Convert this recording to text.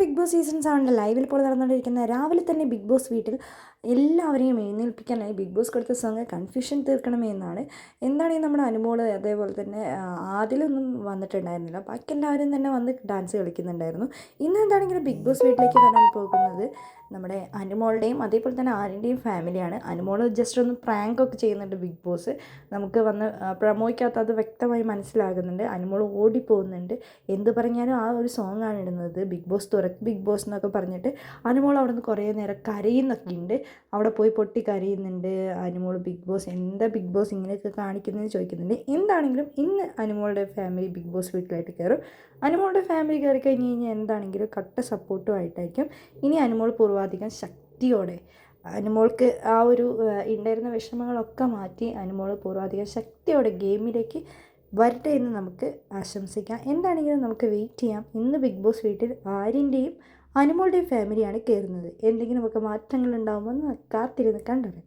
Big boss season സെവന്റെ ലൈവിൽ ഇപ്പോൾ നടന്നുകൊണ്ടിരിക്കുന്ന രാവിലെ തന്നെ ബിഗ് ബോസ് വീട്ടിൽ എല്ലാവരെയും എഴുന്നേൽപ്പിക്കാനായി ബിഗ് ബോസ് കൊടുത്ത സോങ് കൺഫ്യൂഷൻ തീർക്കണമേ എന്നാണ്. എന്താണ് ഈ നമ്മുടെ അനുമോൾ അതേപോലെ തന്നെ ആദ്യമൊന്നും വന്നിട്ടുണ്ടായിരുന്നില്ല. ബാക്കി എല്ലാവരും തന്നെ വന്ന് ഡാൻസ് കളിക്കുന്നുണ്ടായിരുന്നു. ഇന്ന് എന്താണെങ്കിലും ബിഗ് ബോസ് വീട്ടിലേക്ക് വരാൻ പോകുന്നത്? നമ്മുടെ അനുമോളുടെയും അതേപോലെ തന്നെ ആര്യന്റെയും ഫാമിലിയാണ്. അനുമോൾ ജസ്റ്റ് ഒന്ന് പ്രാങ്ക് ഒക്കെ ചെയ്യുന്നുണ്ട് ബിഗ് ബോസ്. നമുക്ക് വന്ന് പ്രമോയ്ക്കകത്ത് അത് വ്യക്തമായി മനസ്സിലാകുന്നുണ്ട്. അനുമോൾ ഓടിപ്പോകുന്നുണ്ട്. എന്ത് പറഞ്ഞാലും ആ ഒരു സോങ്ങാണ് ഇടുന്നത്. ബിഗ് ബോസ് തുറക്ക് ബിഗ് ബോസ് എന്നൊക്കെ പറഞ്ഞിട്ട് അനുമോൾ അവിടെ നിന്ന് കുറേ നേരം കരയുന്നൊക്കെ ഉണ്ട് അവിടെ പോയി പൊട്ടി കരയുന്നുണ്ട്. അനുമോൾ ബിഗ് ബോസ് എന്താ ബിഗ് ബോസ് ഇങ്ങനെയൊക്കെ കാണിക്കുന്നതെന്ന് ചോദിക്കുന്നുണ്ട്. എന്താണെങ്കിലും ഇന്ന് അനുമോളുടെ ഫാമിലി ബിഗ് ബോസ് വീട്ടിലായിട്ട് കയറും. അനുമോളുടെ ഫാമിലി കയറി കഴിഞ്ഞ് കഴിഞ്ഞാൽ എന്താണെങ്കിലും കട്ട സപ്പോർട്ടും ആയിട്ടായിരിക്കും. ഇനി അനുമോൾ പൂർവാധികം ശക്തിയോടെ അനുമോൾക്ക് ആ ഒരു ഉണ്ടായിരുന്ന വിഷമങ്ങളൊക്കെ മാറ്റി അനുമോൾ പൂർവാധികം ശക്തിയോടെ ഗെയിമിലേക്ക് വരട്ടെ എന്ന് നമുക്ക് ആശംസിക്കാം. എന്താണെങ്കിലും നമുക്ക് വെയിറ്റ് ചെയ്യാം. ഇന്ന് ബിഗ് ബോസ് വീട്ടിൽ ആര്യന്റെയും അനുമോളുടെയും ഫാമിലിയാണ് കയറുന്നത് എന്തെങ്കിലുമൊക്കെ മാറ്റങ്ങൾ ഉണ്ടാകുമെന്ന് കാത്തിരുന്ന് കണ്ടത്